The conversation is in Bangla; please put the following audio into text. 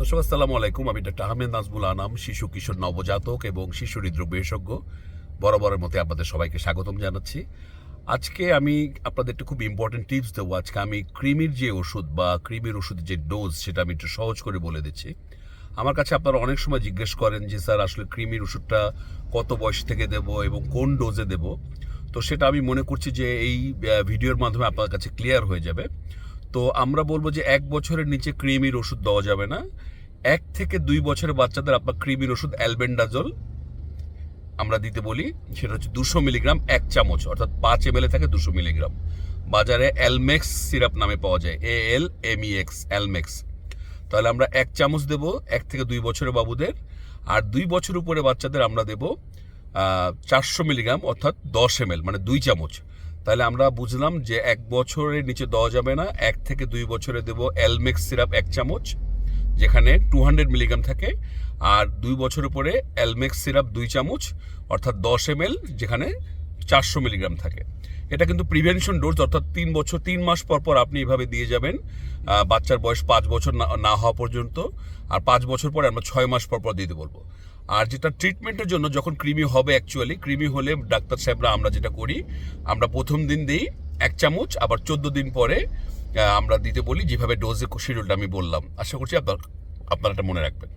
দর্শক, আসসালামু আলাইকুম। আমি ডাক্তার আহমেদ নাজমুল আনাম, শিশু, কিশোর, নবজাতক এবং শিশু হৃদরোগ বিশেষজ্ঞ। বরাবরের মতে আপনাদের সবাইকে স্বাগতম জানাচ্ছি। আজকে আমি আপনাদের একটু খুব ইম্পর্টেন্ট টিপস দেবো। আজকে আমি ক্রিমির যে ওষুধ বা ক্রিমির ওষুধের যে ডোজ সেটা আমি একটু সহজ করে বলে দিচ্ছি। আমার কাছে আপনারা অনেক সময় জিজ্ঞেস করেন যে, স্যার, আসলে ক্রিমির ওষুধটা কত বয়স থেকে দেব এবং কোন ডোজে দেব? তো সেটা আমি মনে করছি যে, এই ভিডিওর মাধ্যমে আপনার কাছে ক্লিয়ার হয়ে যাবে। তো আমরা বলব যে এক বছরের নিচে ক্রিমির ওষুধ দেওয়া যাবে না। এক থেকে দুই বছরের বাচ্চাদের আপনার ক্রিমির ওষুধ অ্যালবেন্ডাজল, আমরা দিতে বলি, সেটা হচ্ছে দুশো মিলিগ্রাম এক চামচ, অর্থাৎ পাঁচ এম থাকে দুশো মিলিগ্রাম। বাজারে অ্যালমেক্স সিরাপ নামে পাওয়া যায়, এ এল এম এক্স, অ্যালমেক্স। তাহলে আমরা এক চামচ দেব, এক থেকে দুই বছরের বাবুদের, আর দুই বছর উপরে বাচ্চাদের আমরা দেব চারশো মিলিগ্রাম, অর্থাৎ দশ এম মানে দুই চামচ। তাহলে আমরা বুঝলাম যে এক বছরের নিচে দেওয়া যাবে না, এক থেকে দুই বছরে দেব অ্যালমেক্স সিরাপ এক চামচ, যেখানে টু হান্ড্রেড মিলিগ্রাম থাকে, আর দুই বছর উপরে অ্যালমেক্স সিরাপ দুই চামচ, অর্থাৎ দশ এম যেখানে চারশো মিলিগ্রাম থাকে। এটা কিন্তু প্রিভেনশন ডোজ অর্থাৎ তিন বছর, তিন মাস পর পর আপনি এভাবে দিয়ে যাবেন বাচ্চার বয়স পাঁচ বছর না হওয়া পর্যন্ত, আর পাঁচ বছর পরে আমরা ছয় মাস পর পর দিতে বলব। আর যেটা ট্রিটমেন্টের জন্য যখন ক্রিমি হবে অ্যাকচুয়ালি ক্রিমি হলে ডাক্তার সাহেবরা আমরা যেটা করি, আমরা প্রথম দিন দিই এক চামচ, আবার চোদ্দ দিন পরে আমরা দিতে বলি যেভাবে ডোজে শিডিউলটা আমি বললাম। আশা করছি আপনার, আপনারা এটা মনে রাখবেন।